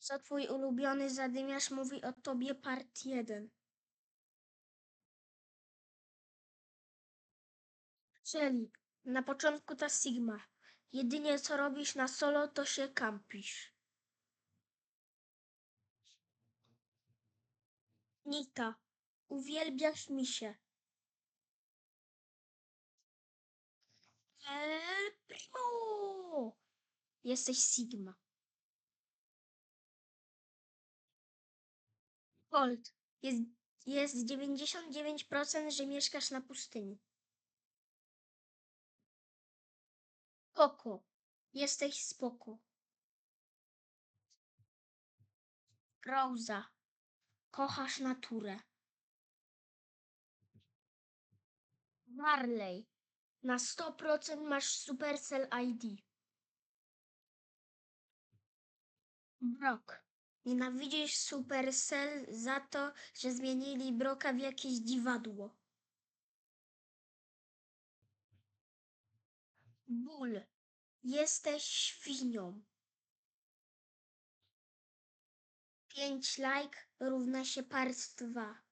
Co twój ulubiony zadymiarz mówi o tobie part 1? Czyli na początku ta Sigma. Jedynie co robisz na solo to się kampisz. Nita. Uwielbiasz misie. El Primo. Jesteś Sigma. Gold. Jest, jest 99%, że mieszkasz na pustyni. Koko. Jesteś spoko. Rosa. Kochasz naturę. Marley. Na 100% masz Supercell ID. Brock. Nienawidzisz Supercell za to, że zmienili Broka w jakieś dziwadło. Bull. Jesteś świnią. 5 like równa się part 2.